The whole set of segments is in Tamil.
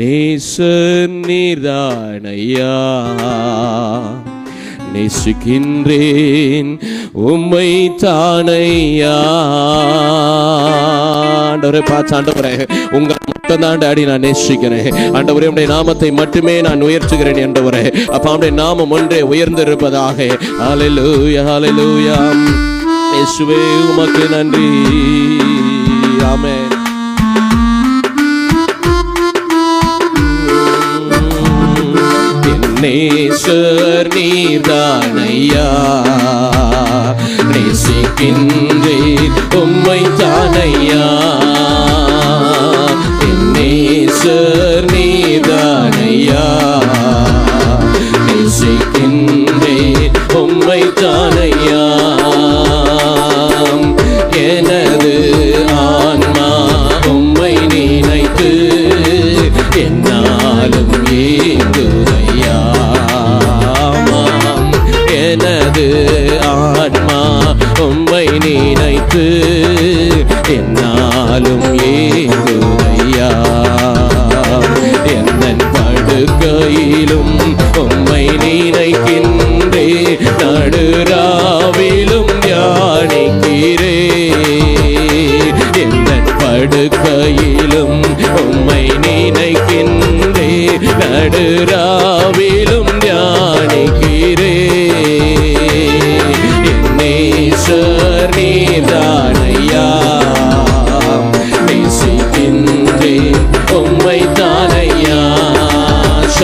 நேசன் நீர்தானையா நேசிக்கின்றேன் உம்மை தானையா ஆண்டவரை பார்த்து ஆண்டவரே உங்கள் மட்டும்தான் டாடி நான் நேசிக்கிறேன். ஆண்டவரே உடைய நாமத்தை மட்டுமே நான் உயர்த்துகிறேன் என்றவரே. அப்ப அவனுடைய நாமம் ஒன்றே உயர்ந்திருப்பதாக. அலையலூயா அலையலூயா இயேசுவே உமக்கு நன்றி. ஆமேன் நேசர் நீர்தானையா நேசிக்கின்றேன் உம்மை தானையா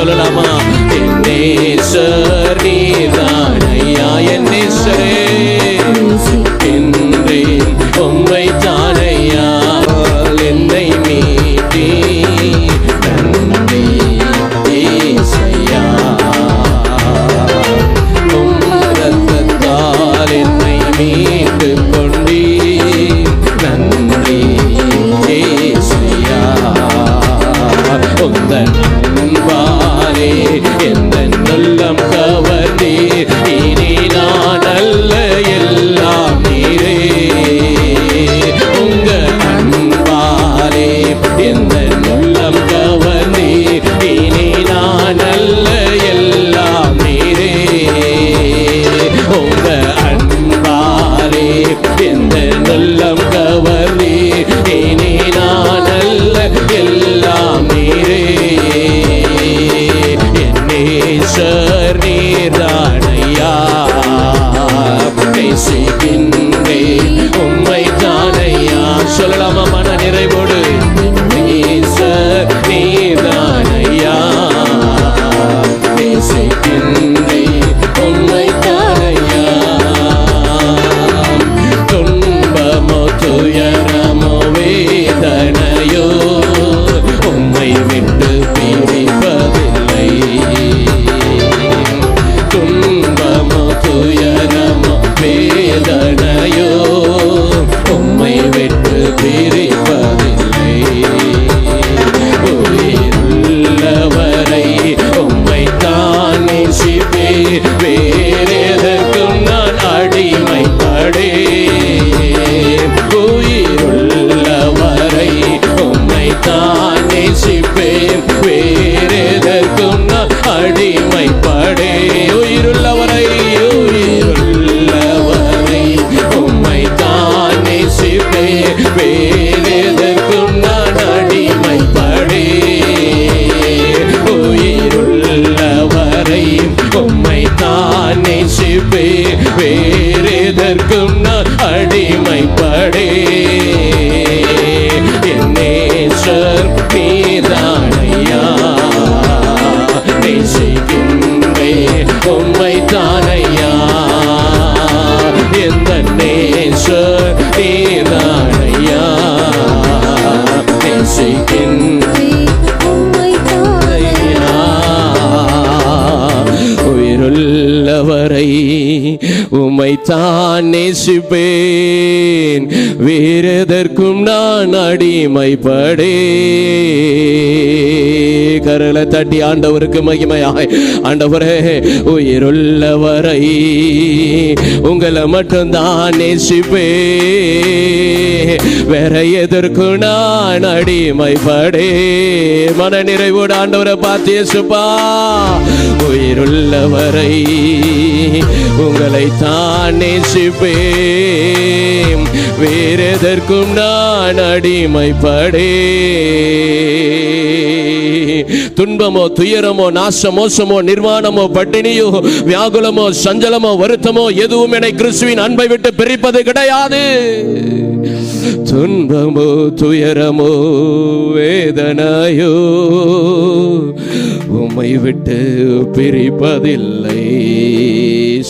சொல்லலாமா? என்னேசர் நீர் தான் ஐயா என்னேசரே தான் நேசிப்பேன் வேறெதற்கும் நான் அடிமைப்படே கரலை தட்டி ஆண்டவருக்கு மகிமையாய். ஆண்டவரே உயிருள்ள வரை உங்களை மட்டும்தான் நேசிப்பே வேற எதற்கு நான் அடிமைப்படே மன நிறைவோடு ஆண்டவரை பார்த்திய சுப்பா உயிருள்ள வரை உங்களை தான் நேசிப்பேன். வேறெதற்கும் நான் அடிமைப்படே. துன்பமோ துயரமோ நாச மோசமோ நிர்வாணமோ பட்டினியோ வியாகுலமோ சஞ்சலமோ வருத்தமோ எதுவும் என்னை கிறிஸ்துவின் அன்பை விட்டு பிரிப்பது கிடையாது. துன்பமோ துயரமோ வேதனையோ உம்மை விட்டு பிரிப்பதில்லை.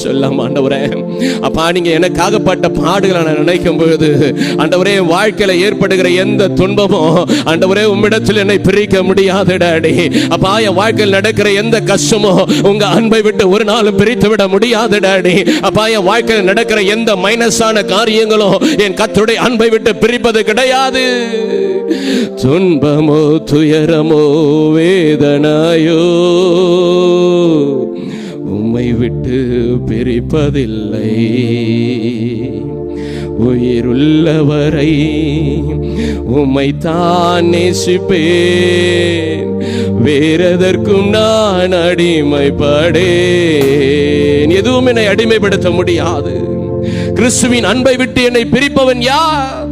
சொல்லாம ஆண்டவரே. அப்பா நீங்க எனக்காகப்பட்ட பாடுகளை நான் நினைக்கும் பொழுது ஆண்டவரே என் வாழ்க்கையில ஏற்படுகிற எந்த துன்பமோ ஆண்டவரே உம்மிடத்தில் என்னை பிரிக்க முடியாது டாடி அப்பா என் வாழ்க்கையில் நடக்கிற எந்த கஷ்டமோ உங்க அன்பை விட்டு ஒரு நாளும் பிரித்து விட முடியாது டாடி. அப்பா என் வாழ்க்கையில் நடக்கிற எந்த மைனஸான காரியங்களும் என் கத்துடைய அன்பை விட்டு பிரிப்பது கிடையாது. துன்பமோ துயரமோ வேதனையோ உம்மை விட்டு பிரிப்பதில்லை. உயிருள்ளவரை உம்மை தான் நேசிப்பேன். வேறெதற்கும் நான் அடிமைப்படேன். எதுவும் என்னை அடிமைப்படுத்த முடியாது. கிறிஸ்துவின் அன்பை விட்டு என்னை பிரிப்பவன் யார்?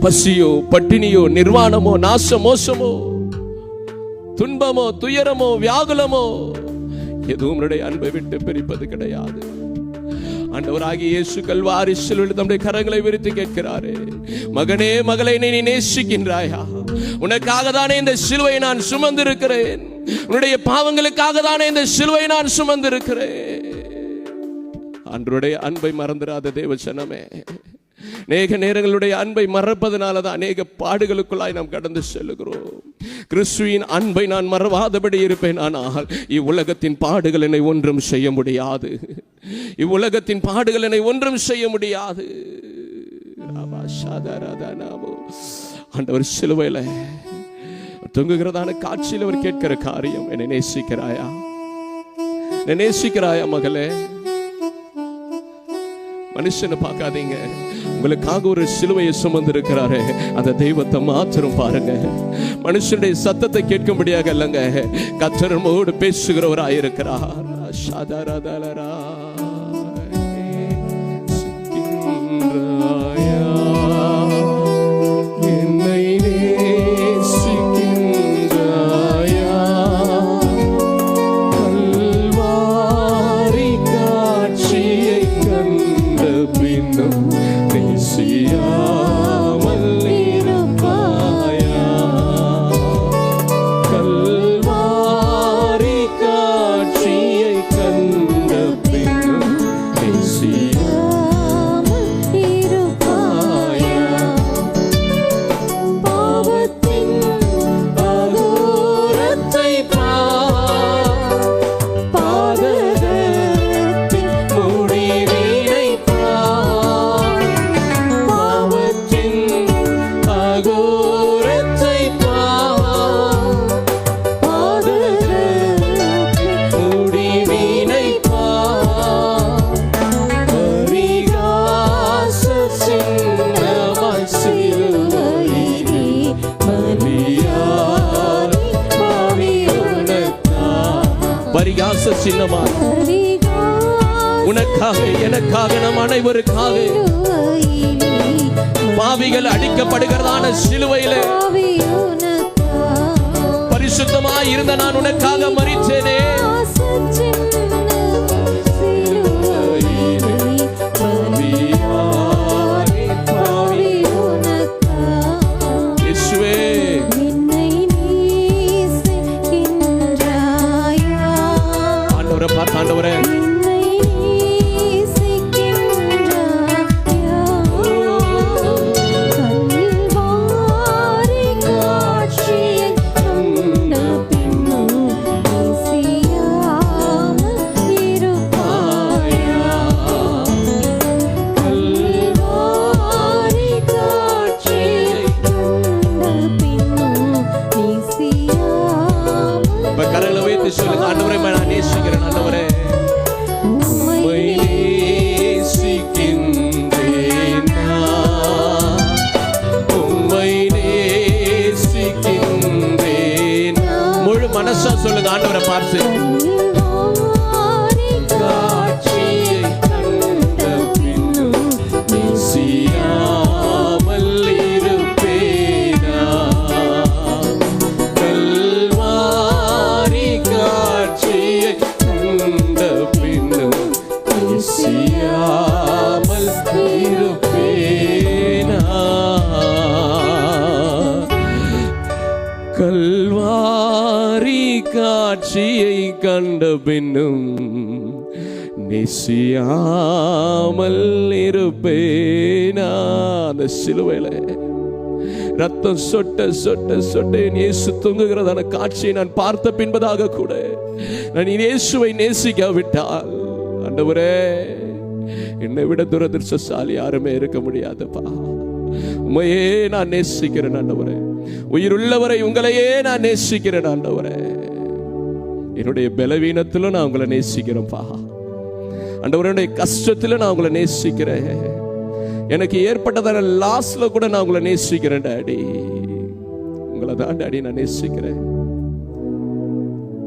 பசியோ பட்டினியோ நிர்வாணமோ நாச மோசமோ துன்பமோ துயரமோ வியாகுலமோ எதுவும் உன்னுடைய அன்பை விட்டு பிரிப்பது கிடையாது. ஆண்டவராகிய இயேசு கல்வாரி உள்ள தம்முடைய கரங்களை விரித்து கேட்கிறாரே. மகனே மகளை நீ நேசிக்கின்றாயா? உனக்காக தானே இந்த சிலுவை நான் சுமந்திருக்கிறேன். உன்னுடைய பாவங்களுக்காக தானே இந்த சிலுவை நான் சுமந்திருக்கிறேன். அன்றுடைய அன்பை மறந்துடாத தேவச்சனமே அநேக நேரங்களுடைய அன்பை மறப்பதனால தான் அநேக பாடுகளுக்குள்ளாய் நாம் கடந்து செல்லுகிறோம். கிறிஸ்துவின் அன்பை நான் மறவாதபடி இருப்பேன் ஆனால் இவ்வுலகத்தின் பாடுகள் என்னை ஒன்றும் செய்ய முடியாது. இவ்வுலகத்தின் பாடுகள் என்னை ஒன்றும் செய்ய முடியாது. நாமோ. ஆண்டவர் சிலுவையில் தொங்குகிறதான காட்சியில் அவர் கேட்கிற காரியம். என்னை நேசிக்கிறாயா? நேசிக்கிறாயா மகளே? மனுஷனை பார்க்காதீங்க. உங்களுக்காக ஒரு சிலுவையை சுமந்து இருக்கிறாரு அந்த தெய்வத்தை மாத்திரம் பாருங்க. மனுஷனுடைய சத்தத்தை கேட்கும்படியாக இல்லைங்க. கத்தரமோடு பேசுகிறவராக இருக்கிறார். என்னை Pão. உனக்காக எனக்காக நம் அனைவருக்காக பாவிகள் அடிக்கப்படுகிறதான சிலுவையிலே. பரிசுத்தமாய் இருந்த நான் உனக்காக மறித்தேனே ஆண்டவரை பார்த்து காட்சியை கண்ட பின்னும் நெசியாமல் இருப்பேனா? அந்த சிலுவையில. ரத்தம் சொட்ட சொட்ட சொட்ட இயேசு தொங்குகிறதான காட்சியை நான் பார்த்த பின்பதாக கூட நான் இயேசுவை நேசிக்காவிட்டால் ஆண்டவரே என்னை விட துரதிருஷ்டசாலி யாருமே இருக்க முடியாதுப்பா. உண்மையே நான் நேசிக்கிறேன் ஆண்டவரே. உயிருள்ளவரை உங்களையே நான் நேசிக்கிறேன் ஆண்டவரே. என்னுடைய பலவீனத்தில் நான் உங்களை நேசிக்கிறேன்ப்பா அண்டவருடைய கஷ்டத்துல நான் உங்களை நேசிக்கிறேன். எனக்கு ஏற்பட்டதான லாஸ்ல கூட நான் உங்களை நேசிக்கிறேன் டாடி. உங்களை தான் டாடி நான் நேசிக்கிறேன்.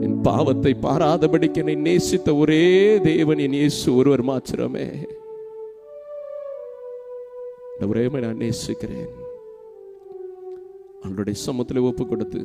என் பாவத்தை பாராதபடிக்கு என்னை நேசித்த ஒரே தேவன் என் இயேசு ஒருவர் மாத்திரமே. ஒரே நான் நேசிக்கிறேன். அவங்களுடைய சமத்துல ஒப்பு கொடுத்து